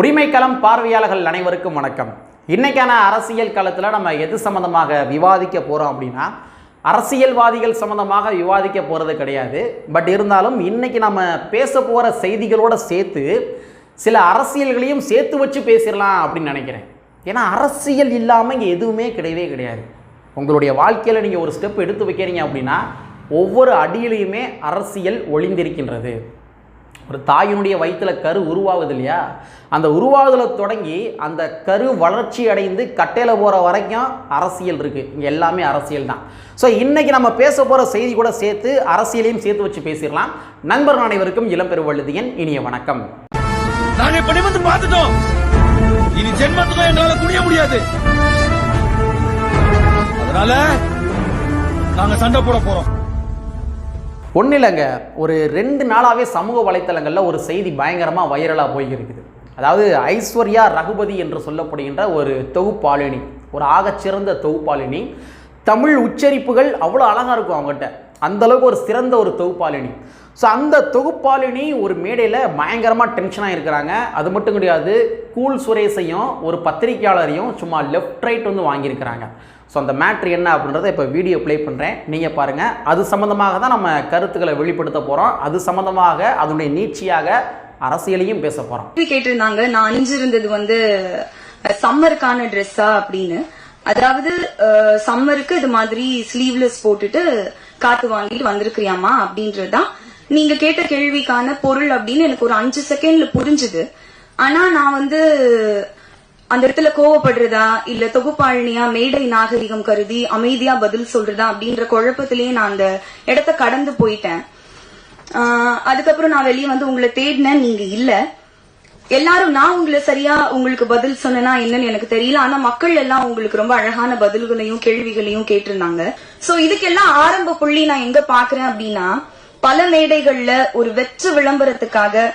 உரிமைக்களம் பார்வையாளர்கள் அனைவருக்கும் வணக்கம். இன்றைக்கான அரசியல் களத்தில் நம்ம எது சம்மந்தமாக விவாதிக்க போகிறோம் அப்படின்னா அரசியல்வாதிகள் சம்மந்தமாக விவாதிக்க போகிறது கிடையாது. பட் இருந்தாலும் இன்றைக்கி நம்ம பேச போகிற செய்திகளோடு சேர்த்து சில அரசியல்களையும் சேர்த்து வச்சு பேசிடலாம் அப்படின்னு நினைக்கிறேன். ஏன்னா அரசியல் இல்லாமல் இங்கே எதுவுமே கிடையவே கிடையாது. உங்களுடைய வாழ்க்கையில் நீங்கள் ஒரு ஸ்டெப் எடுத்து வைக்கிறீங்க அப்படின்னா ஒவ்வொரு அடியிலையுமே அரசியல் ஒளிந்திருக்கின்றது. ஒரு தாயினுடைய வயிற்றில் கரு உருவாகுது இல்லையா? அந்த உருவாகுதல தொடங்கி அந்த கரு வளர்ச்சி அடைந்து கட்டையில் போகிற வரைக்கும் அரசியல் இருக்குது இங்கே எல்லாமே அரசியல் தான். ஸோ இன்றைக்கி நம்ம பேச போகிற செய்தி கூட சேர்த்து அரசியலையும் சேர்த்து வச்சு பேசிடலாம். நண்பர் அனைவருக்கும் இளம்பெருவழுதியன் இனிய வணக்கம். நாங்க இப்ப பார்த்துட்டோம். இனி ஜென்மத்துக்கும் முடியாது. அதனால நாங்கள் சண்டை போட போறோம். ஒன்றும் இல்லைங்க. ஒரு ரெண்டு நாளாகவே சமூக வலைத்தளங்களில் ஒரு செய்தி பயங்கரமாக வைரலாக போயிருக்குது. அதாவது ஐஸ்வர்யா ரகுபதி என்று சொல்லப்படுகின்ற ஒரு தொகுப்பாளினி ஒரு ஆகச்சிறந்த தொகுப்பாளினி தமிழ் உச்சரிப்புகள் அவ்வளோ அழகாக இருக்கும் அவங்ககிட்ட. அந்த அளவுக்கு ஒரு சிறந்த ஒரு தொகுப்பாளினி. ஸோ அந்த தொகுப்பாளினி ஒரு மேடையில் பயங்கரமாக டென்ஷனாக இருக்கிறாங்க அது மட்டும் கிடையாது கூல் சுரேஷையும் ஒரு பத்திரிக்கையாளரையும் சும்மா லெஃப்ட் ரைட் வந்து வாங்கியிருக்கிறாங்க. ஸோ அந்த மேட்ரு என்ன அப்படின்றத இப்போ வீடியோ ப்ளே பண்ணுறேன் நீங்கள் பாருங்கள் அது சம்மந்தமாக தான் நம்ம கருத்துக்களை வெளிப்படுத்த போகிறோம் அது சம்மந்தமாக அதனுடைய நீட்சியாக அரசியலையும் பேச போகிறோம் கேட்டிருந்தாங்க. நான் அணிஞ்சிருந்தது வந்து சம்மருக்கான ட்ரெஸ்ஸா அப்படின்னு. அதாவது சம்மருக்கு இது மாதிரி ஸ்லீவ்லெஸ் போட்டுட்டு காத்து வாங்கிட்டு வந்திருக்கிறியாமா அப்படின்றதுதான். நீங்க கேட்ட கேள்விக்கான பொருள் அப்படின்னு எனக்கு ஒரு அஞ்சு செகண்ட்ல புரிஞ்சுது. ஆனா நான் வந்து அந்த இடத்துல கோவப்படுறதா இல்ல தொகுப்பாளினியா மேடை நாகரிகம் கருதி அமைதியா பதில் சொல்றதா அப்படின்ற குழப்பத்திலேயே நான் அந்த இடத்த கடந்து போயிட்டேன். ஆஹ் அதுக்கப்புறம் நான் வெளியே வந்து உங்களை தேடினேன் நீங்க இல்ல. எல்லாரும் நான் உங்களை சரியா உங்களுக்கு பதில் சொன்னா என்னன்னு எனக்கு தெரியல. ஆனா மக்கள் எல்லாம் உங்களுக்கு ரொம்ப அழகான பதில்களையும் கேள்விகளையும் கேட்டிருந்தாங்க. சோ இதுக்கெல்லாம் ஆரம்ப புள்ளி நான் எங்க பாக்குறேன் அப்படின்னா பல மேடைகள்ல ஒரு வெற்று விளம்பரத்துக்காக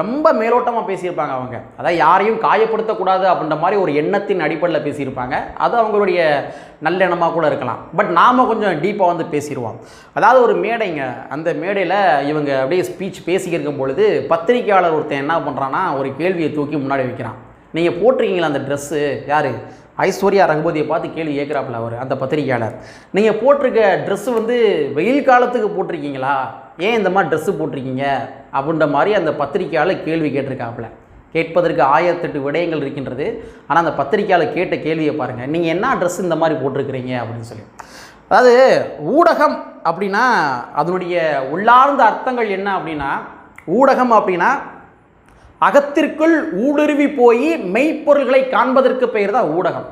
ரொம்ப மேலோட்டமாக பேசியிருப்பாங்க அவங்க. அதாவது யாரையும் காயப்படுத்தக்கூடாது அப்படின்ற மாதிரி ஒரு எண்ணத்தின் அடிப்படையில் பேசியிருப்பாங்க. அது அவங்களுடைய நல்லெண்ணமாக கூட இருக்கலாம். பட் நாம் கொஞ்சம் டீப்பாக வந்து பேசிடுவோம் அதாவது ஒரு மேடைங்க. அந்த மேடையில் இவங்க அப்படியே ஸ்பீச் பேசிக்கிருக்கும் பொழுது பத்திரிக்கையாளர் ஒருத்தன் என்ன பண்ணுறான்னா ஒரு கேள்வியை தூக்கி முன்னாடி வைக்கிறான். நீங்கள் போட்டிருக்கீங்களா அந்த ட்ரெஸ்ஸு யார்? ஐஸ்வர்யா ரகுபதியை பார்த்து கேள்வி கேட்குறாப்புல அவர் அந்த பத்திரிக்கையாளர் நீங்கள் போட்டிருக்க ட்ரெஸ்ஸு வந்து வெயில் காலத்துக்கு போட்டிருக்கீங்களா? ஏன் இந்த மாதிரி ட்ரெஸ்ஸு போட்டிருக்கீங்க? அப்படின்ற மாதிரி அந்த பத்திரிகையாளர் கேள்வி கேட்டிருக்காப்புல. கேட்பதற்கு ஆயிரத்தெட்டு விடயங்கள் இருக்கின்றது. ஆனால் அந்த பத்திரிகையாளர் கேட்ட கேள்வியை பாருங்கள் நீங்கள் என்ன ட்ரெஸ் இந்த மாதிரி போட்டிருக்கிறீங்க? அப்படின்னு சொல்லி. அதாவது ஊடகம் அப்படின்னா அதனுடைய உள்ளார்ந்த அர்த்தங்கள் என்ன அப்படின்னா ஊடகம் அப்படின்னா அகத்திற்குள் ஊடுருவி போய் மெய்ப்பொருள்களை காண்பதற்கு பெயர் தான் ஊடகம்.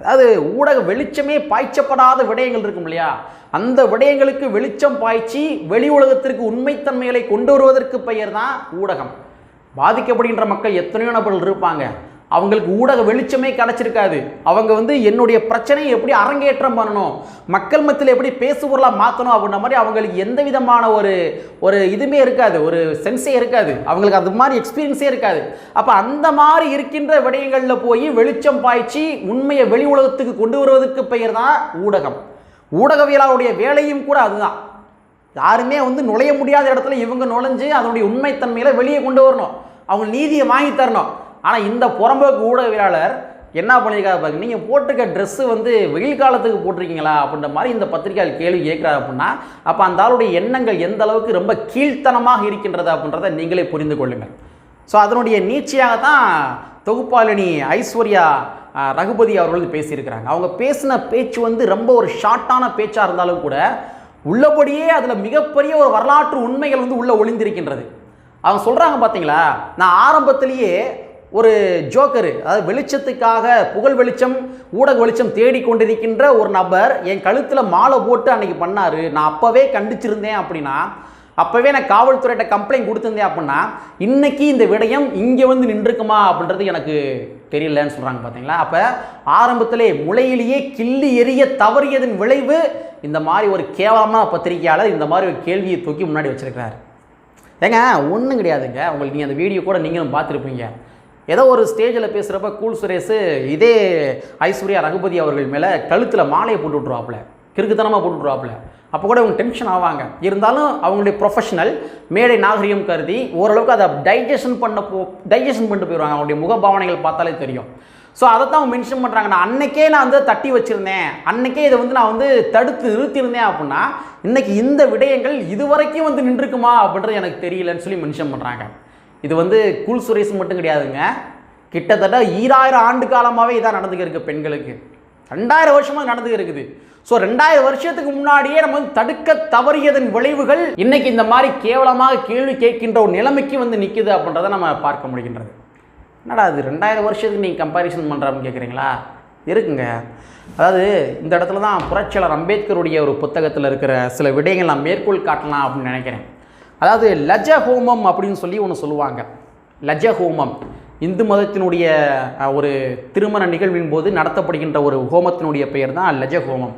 அதாவது ஊடக வெளிச்சமே பாய்ச்சப்படாத விடயங்கள் இருக்கும் இல்லையா? அந்த விடயங்களுக்கு வெளிச்சம் பாய்ச்சி வெளி உலகத்திற்கு உண்மைத்தன்மைகளை கொண்டு வருவதற்கு பெயர் தான் ஊடகம். பாதிக்கப்படுகின்ற மக்கள் எத்தனையோ நபர்கள் இருப்பாங்க. அவங்களுக்கு ஊடக வெளிச்சமே கிடச்சிருக்காது. அவங்க வந்து என்னுடைய பிரச்சனையை எப்படி அரங்கேற்றம் பண்ணணும் மக்கள் மத்தியில் எப்படி பேசுபொருளாக மாற்றணும் அப்படின்ற மாதிரி அவங்களுக்கு எந்த விதமான ஒரு ஒரு இதுவுமே இருக்காது. ஒரு சென்ஸே இருக்காது. அவங்களுக்கு அது மாதிரி எக்ஸ்பீரியன்ஸே இருக்காது. அப்போ அந்த மாதிரி இருக்கின்ற விடயங்களில் போய் வெளிச்சம் பாய்ச்சி உண்மையை வெளி உலகத்துக்கு கொண்டு வருவதற்கு பெயர் தான் ஊடகம். ஊடகவியலாளருடைய வேலையும் கூட அதுதான். யாருமே வந்து நுழைய முடியாத இடத்துல இவங்க நுழைஞ்சு அதனுடைய உண்மைத்தன்மையில் வெளியே கொண்டு வரணும். அவங்க நீதியை வாங்கி தரணும். ஆனால் இந்த புறம்போக்கு ஊடகவியலாளர் என்ன பண்ணியிருக்காரு பாருங்க நீங்கள் போட்டிருக்க ட்ரெஸ்ஸு வந்து வெயில் காலத்துக்கு போட்டிருக்கீங்களா அப்படின்ற மாதிரி இந்த பத்திரிகையாளர் கேள்வி கேட்குறாரு அப்படின்னா அப்போ அந்த ஆளுடைய எண்ணங்கள் எந்த அளவுக்கு ரொம்ப கீழ்த்தனமாக இருக்கின்றது அப்படின்றத நீங்களே புரிந்து கொள்ளுங்கள். ஸோ அதனுடைய நீச்சையாக தான் தொகுப்பாளினி ஐஸ்வர்யா ரகுபதி அவர்கள் வந்து பேசியிருக்கிறாங்க. அவங்க பேசின பேச்சு வந்து ரொம்ப ஒரு ஷார்ட்டான பேச்சாக இருந்தாலும் கூட உள்ளபடியே அதில் மிகப்பெரிய ஒரு வரலாற்று உண்மைகள் வந்து உள்ளே ஒளிந்திருக்கின்றது. அவங்க சொல்கிறாங்க பார்த்தீங்களா நான் ஆரம்பத்திலேயே ஒரு ஜோக்கரு அதாவது வெளிச்சத்துக்காக புகழ் வெளிச்சம் ஊடக வெளிச்சம் தேடிக்கொண்டிருக்கின்ற ஒரு நபர் என் கழுத்தில் மாலை போட்டு அன்றைக்கி பண்ணார். நான் அப்போவே கண்டிச்சிருந்தேன் அப்படின்னா அப்போவே நான் காவல்துறையிட்ட கம்ப்ளைண்ட் கொடுத்துருந்தேன் அப்படின்னா இன்றைக்கி இந்த விடயம் இங்கே வந்து நின்றுக்குமா அப்படின்றது எனக்கு தெரியலன்னு சொல்கிறாங்க பார்த்தீங்களா அப்போ ஆரம்பத்திலே முளையிலேயே கிள்ளி எரிய தவறியதன் விளைவு இந்த மாதிரி ஒரு கேவலமான பத்திரிகையாளர் இந்த மாதிரி ஒரு கேள்வியை தூக்கி முன்னாடி வச்சுருக்கிறார். ஏங்க ஒன்றும் கிடையாதுங்க. உங்களுக்கு நீங்கள் அந்த வீடியோ கூட நீங்களும் பார்த்துருப்பீங்க. ஏதோ ஒரு ஸ்டேஜில் பேசுகிறப்ப கூல் சுரேஷ் இதே ஐஸ்வர்யா ரகுபதி அவர்கள் மேலே கழுத்தில் மாலையை போட்டு விட்ருவாப்புல கிறுக்குத்தனமாக போட்டு விட்ருவாப்புல அப்போ கூட அவங்க டென்ஷன் ஆவாங்க. இருந்தாலும் அவங்களுடைய ப்ரொஃபஷனல் மேடை நாகரிகம் கருதி ஓரளவுக்கு அதை டைஜஷன் பண்ண போ டைஜஷன் பண்ணிட்டு போயிடுவாங்க. அவங்களுடைய முகபாவனைகள் பார்த்தாலே தெரியும். ஸோ அதை தான் அவங்க மென்ஷன் பண்ணுறாங்க நான் அன்னைக்கே நான் வந்து தட்டி வச்சுருந்தேன். அன்னைக்கே இதை வந்து நான் வந்து தடுத்து நிறுத்தியிருந்தேன் அப்படின்னா இன்றைக்கி இந்த விடயங்கள் இதுவரைக்கும் வந்து நின்றுக்குமா அப்படின்றது எனக்கு தெரியலன்னு சொல்லி மென்ஷன் பண்ணுறாங்க இது வந்து கூல் சுரேஷ் மட்டும் கிடையாதுங்க. கிட்டத்தட்ட ஈராயிரம் ஆண்டு காலமாகவே இதான் நடந்துக்கிருக்கு பெண்களுக்கு. ரெண்டாயிரம் வருஷமாக நடந்துக்க இருக்குது. ஸோ ரெண்டாயிரம் வருஷத்துக்கு முன்னாடியே நம்ம வந்து தடுக்க தவறியதன் விளைவுகள் இன்னைக்கு இந்த மாதிரி கேவலமாக கேள்வி கேட்கின்ற ஒரு நிலைமைக்கு வந்து நிற்குது அப்படின்றத நம்ம பார்க்க முடிகின்றது. என்னடா அது ரெண்டாயிரம் வருஷத்துக்கு நீங்கள் கம்பாரிசன் பண்ணுறான்னு கேட்குறீங்களா இருக்குங்க. அதாவது இந்த இடத்துல தான் புரட்சியாளர் அம்பேத்கருடைய ஒரு புத்தகத்தில் இருக்கிற சில விடயங்கள் நான் மேற்கோள் காட்டலாம் அப்படின்னு நினைக்கிறேன். அதாவது லஜ ஹோமம் அப்படின்னு சொல்லி ஒன்று சொல்லுவாங்க. லஜ ஹோமம் இந்து மதத்தினுடைய ஒரு திருமண நிகழ்வின் போது நடத்தப்படுகின்ற ஒரு ஹோமத்தினுடைய பெயர் தான் லஜ ஹோமம்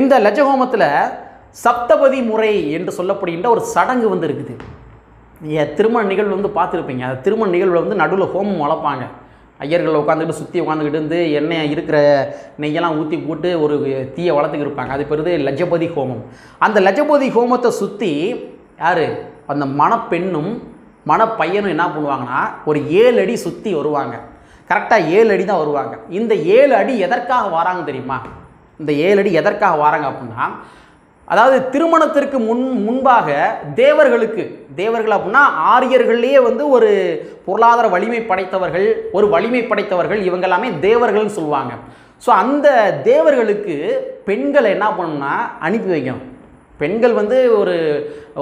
இந்த லஜ ஹோமத்தில் சப்தபதி முறை என்று சொல்லப்படுகின்ற ஒரு சடங்கு வந்து இருக்குது. நீங்கள் திருமண நிகழ்வு வந்து பார்த்துருப்பீங்க. அந்த திருமண நிகழ்வில் வந்து நடுவில் ஹோமம் வளர்ப்பாங்க. ஐயர்கள் உட்காந்துக்கிட்டு சுற்றி உட்காந்துக்கிட்டு இருந்து எண்ணெய் இருக்கிற நெய்யெல்லாம் ஊற்றி போட்டு ஒரு தீயை வளர்த்துக்கிருப்பாங்க அது பேர் லஜபதி ஹோமம். அந்த லஜபதி ஹோமத்தை சுற்றி யார்? அந்த மணப்பெண்ணும் மணப்பையனும் என்ன பண்ணுவாங்கன்னா ஒரு ஏழு அடி சுற்றி வருவாங்க. கரெக்டாக ஏழு அடி தான் வருவாங்க. இந்த ஏழு அடி எதற்காக வராங்க தெரியுமா? இந்த ஏழு அடி எதற்காக வராங்க அப்படின்னா அதாவது திருமணத்திற்கு முன் முன்பாக தேவர்களுக்கு தேவர்கள் அப்படின்னா ஆரியர்கள்லேயே வந்து ஒரு பொருளாதார வலிமை படைத்தவர்கள் ஒரு வலிமை படைத்தவர்கள் இவங்க எல்லாமே தேவர்கள்னு சொல்லுவாங்க. ஸோ அந்த தேவர்களுக்கு பெண்களை என்ன பண்ணணும்னா அனுப்பி வைக்கணும். பெண்கள் வந்து ஒரு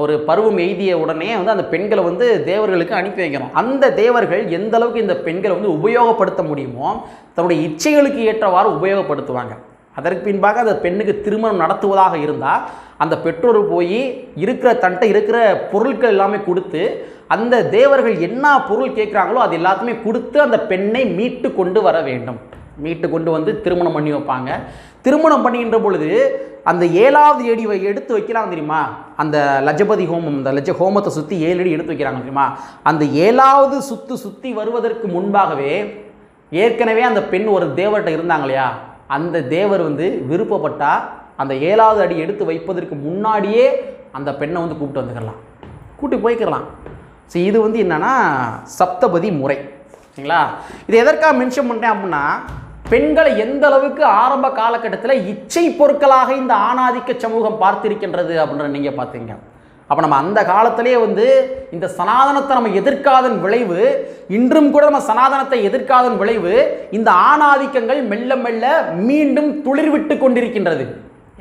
ஒரு பருவம் எய்திய உடனே வந்து அந்த பெண்களை வந்து தேவர்களுக்கு அனுப்பி வைக்கணும். அந்த தேவர்கள் எந்த அளவுக்கு இந்த பெண்களை வந்து உபயோகப்படுத்த முடியுமோ தன்னுடைய இச்சைகளுக்கு ஏற்றவாறு உபயோகப்படுத்துவாங்க. அதற்கு பின்பாக அந்த பெண்ணுக்கு திருமணம் நடத்துவதாக இருந்தால் அந்த பெற்றோர் போய் இருக்கிற தன்ட்ட இருக்கிற பொருட்கள் எல்லாமே கொடுத்து அந்த தேவர்கள் என்ன பொருள் கேட்குறாங்களோ அது எல்லாத்தையுமே கொடுத்து அந்த பெண்ணை மீட்டு கொண்டு வர வேண்டும். மீட்டு கொண்டு வந்து திருமணம் பண்ணி வைப்பாங்க. திருமணம் பண்ணுகின்ற பொழுது அந்த ஏழாவது அடி வை- எடுத்து வைக்கிறாங்க தெரியுமா? அந்த லஜபதி ஹோமம் அந்த லஜ ஹோமத்தை சுற்றி ஏழு அடி எடுத்து வைக்கிறாங்க தெரியுமா? அந்த ஏழாவது சுற்று சுற்றி வருவதற்கு முன்பாகவே ஏற்கனவே அந்த பெண் ஒரு தேவர்கிட்ட இருந்தாங்க இல்லையா? அந்த தேவர் வந்து விருப்பப்பட்டா அந்த ஏழாவது அடி எடுத்து வைப்பதற்கு முன்னாடியே அந்த பெண்ணை வந்து கூப்பிட்டு வந்துக்கலாம் கூட்டி போய்க்கிறலாம். ஸோ இது வந்து என்னென்னா சப்தபதி முறை. சரிங்களா? இது எதற்காக மென்ஷன் பண்ணுறேன் அப்படின்னா பெண்களை எந்த அளவுக்கு ஆரம்ப காலகட்டத்தில் இச்சை பொருட்களாக இந்த ஆணாதிக்க சமூகம் பார்த்திருக்கின்றது அப்படின்ற நீங்கள் பார்த்தீங்க. அப்போ நம்ம அந்த காலத்திலே வந்து இந்த சனாதனத்தை நம்ம எதிர்க்காதன் விளைவு இன்றும் கூட நம்ம சனாதனத்தை எதிர்க்காதன் விளைவு இந்த ஆணாதிக்கங்கள் மெல்ல மெல்ல மீண்டும் துளிர்விட்டு கொண்டிருக்கின்றது.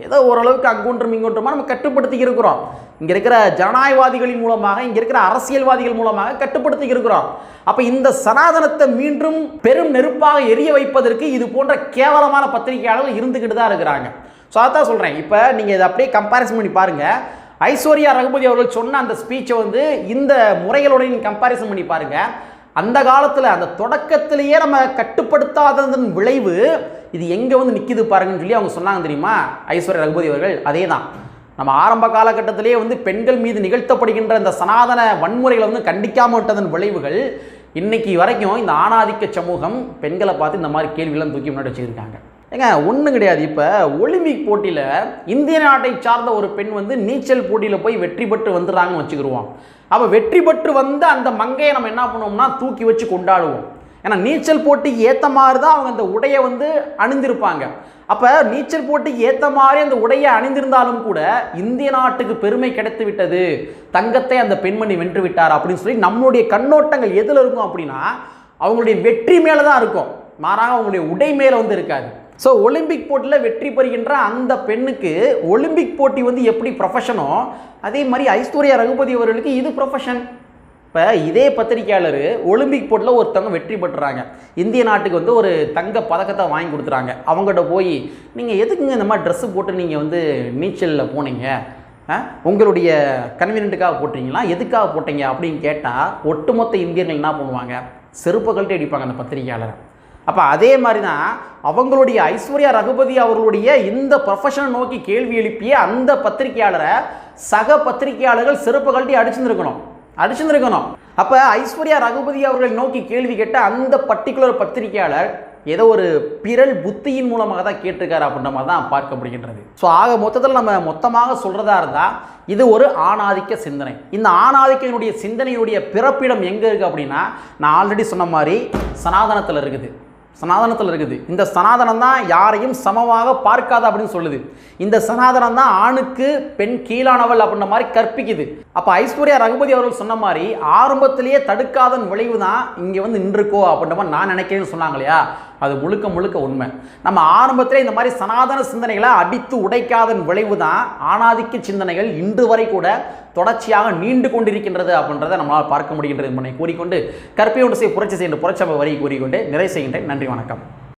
ஏதோ ஓரளவுக்கு அங்குன்றும் இங்கொன்றுமா நம்ம கட்டுப்படுத்தி இருக்கிறோம். இங்கே இருக்கிற ஜனநாயகவாதிகளின் மூலமாக இங்கே இருக்கிற அரசியல்வாதிகள் மூலமாக கட்டுப்படுத்தி இருக்கிறோம். அப்போ இந்த சனாதனத்தை மீண்டும் பெரும் நெருப்பாக எரிய வைப்பதற்கு இது போன்ற கேவலமான பத்திரிகையாளர்கள் இருந்துக்கிட்டு தான் இருக்கிறாங்க. ஸோ அதான் சொல்கிறேன் இப்போ நீங்கள் இதை அப்படியே கம்பேரிசன் பண்ணி பாருங்கள் ஐஸ்வர்யா ரகுபதி அவர்கள் சொன்ன அந்த ஸ்பீச்சை வந்து இந்த முறைகளோட நீங்கள் கம்பேரிசன் பண்ணி பாருங்கள் அந்த காலத்தில் அந்த தொடக்கத்திலேயே நம்ம கட்டுப்படுத்தாததன் விளைவு இது எங்கே வந்து நிற்கிது பாருங்கன்னு சொல்லி அவங்க சொன்னாங்க தெரியுமா? ஐஸ்வர்யா ரகுபதி அவர்கள் அதே தான் நம்ம ஆரம்ப காலகட்டத்திலேயே வந்து பெண்கள் மீது நிகழ்த்தப்படுகின்ற இந்த சனாதன வன்முறைகளை வந்து கண்டிக்காம விட்டதன் விளைவுகள் இன்னைக்கு வரைக்கும் இந்த ஆணாதிக்க சமூகம் பெண்களை பார்த்து இந்த மாதிரி கேள்வியெல்லாம் தூக்கி முன்னாடி வச்சுருக்காங்க. ஏங்க ஒன்றும் கிடையாது. இப்போ ஒலிம்பிக் போட்டியில் இந்திய நாட்டை சார்ந்த ஒரு பெண் வந்து நீச்சல் போட்டியில் போய் வெற்றி பெற்று வந்துடுறாங்கன்னு வச்சுக்கிருவோம். அப்போ வெற்றி பெற்று வந்து அந்த மங்கையை நம்ம என்ன பண்ணுவோம்னா தூக்கி வச்சு கொண்டாடுவோம். ஏன்னா நீச்சல் போட்டிக்கு ஏற்ற மாதிரி தான் அவங்க அந்த உடையை வந்து அணிந்திருப்பாங்க. அப்போ நீச்சல் போட்டிக்கு ஏற்ற மாதிரி அந்த உடையை அணிந்திருந்தாலும் கூட இந்திய நாட்டுக்கு பெருமை கிடைத்து விட்டது. தங்கத்தை அந்த பெண்மணி வென்று விட்டார் அப்படின்னு சொல்லி நம்மளுடைய கண்ணோட்டங்கள் எதில் இருக்கும் அப்படின்னா அவங்களுடைய வெற்றி மேலே தான் இருக்கும். மாறாக அவங்களுடைய உடை மேலே வந்து இருக்காது. ஸோ ஒலிம்பிக் போட்டியில் வெற்றி பெறுகின்ற அந்த பெண்ணுக்கு ஒலிம்பிக் போட்டி வந்து எப்படி ப்ரொஃபஷனோ அதே மாதிரி ஐஸ்வர்யா ரகுபதி அவர்களுக்கு இது ப்ரொஃபஷன் இப்போ இதே பத்திரிக்கையாளர் ஒலிம்பிக் போட்டியில் ஒருத்தவங்க வெற்றி பெற்றுறாங்க இந்திய நாட்டுக்கு வந்து ஒரு தங்க பதக்கத்தை வாங்கி கொடுத்துறாங்க. அவங்ககிட்ட போய் நீங்கள் எதுக்குங்க இந்த மாதிரி ட்ரெஸ்ஸு போட்டு நீங்கள் வந்து நீச்சலில் போனீங்க? உங்களுடைய கன்வீனியன்ட்டுக்காக போட்டீங்களா? எதுக்காக போட்டீங்க? அப்படின்னு கேட்டால் ஒட்டுமொத்த இந்தியர்கள் என்ன பண்ணுவாங்க? செருப்புகள்கிட்ட கழட்டி அடிப்பாங்க அந்த பத்திரிக்கையாளரை அப்போ அதே மாதிரி தான் அவங்களுடைய ஐஸ்வர்யா ரகுபதி அவர்களுடைய இந்த ப்ரொஃபஷனை நோக்கி கேள்வி எழுப்பிய அந்த பத்திரிக்கையாளரை சக பத்திரிக்கையாளர்கள் செருப்பு கழட்டி அடிச்சிருந்துருக்கணும். அடிச்சிருந்துருக்கணும். அப்போ ஐஸ்வர்யா ரகுபதி அவர்களை நோக்கி கேள்வி கேட்ட அந்த பர்டிகுலர் பத்திரிகையாளர் ஏதோ ஒரு பிறல் புத்தியின் மூலமாக தான் கேட்டிருக்காரு அப்படின்ற மாதிரி தான் பார்க்கப்படுகின்றது ஸோ ஆக மொத்தத்தில் நம்ம மொத்தமாக சொல்கிறதா இருந்தால் இது ஒரு ஆணாதிக்க சிந்தனை. இந்த ஆணாதிக்கனுடைய சிந்தனையுடைய பிறப்பிடம் எங்கே இருக்குது அப்படின்னா நான் ஆல்ரெடி சொன்ன மாதிரி சனாதனத்தில் இருக்குது. சனாதனத்தில் இருக்குது. இந்த சனாதனம் தான் யாரையும் சமமாக பார்க்காது அப்படின்னு சொல்லுது. இந்த சனாதனம் தான் ஆணுக்கு பெண் கீழானவள் அப்படின்ற மாதிரி கற்பிக்குது. அப்போ ஐஸ்வர்யா ரகுபதி அவர்கள் சொன்ன மாதிரி ஆரம்பத்திலேயே தடுக்காதன் விளைவு தான் இங்கே வந்து நின்றுக்கோ அப்படின்ற மாதிரி நான் நினைக்கிறேன்னு சொன்னாங்க இல்லையா? அது முழுக்க முழுக்க உண்மை. நம்ம ஆரம்பத்திலே இந்த மாதிரி சனாதன சிந்தனைகளை அடித்து உடைக்காதன் விளைவு தான் ஆணாதிக்க சிந்தனைகள் இன்று வரை கூட தொடர்ச்சியாக நீண்டு கொண்டிருக்கின்றது அப்படின்றத நம்மளால் பார்க்க முடிகின்றது என்பதை கூறிக்கொண்டு கற்பியோடு செய்ய புரட்சி செய்கின்ற புரட்சி வரி கூறிக்கொண்டு நிறைவு செய்கின்றேன். நன்றி வணக்கம்.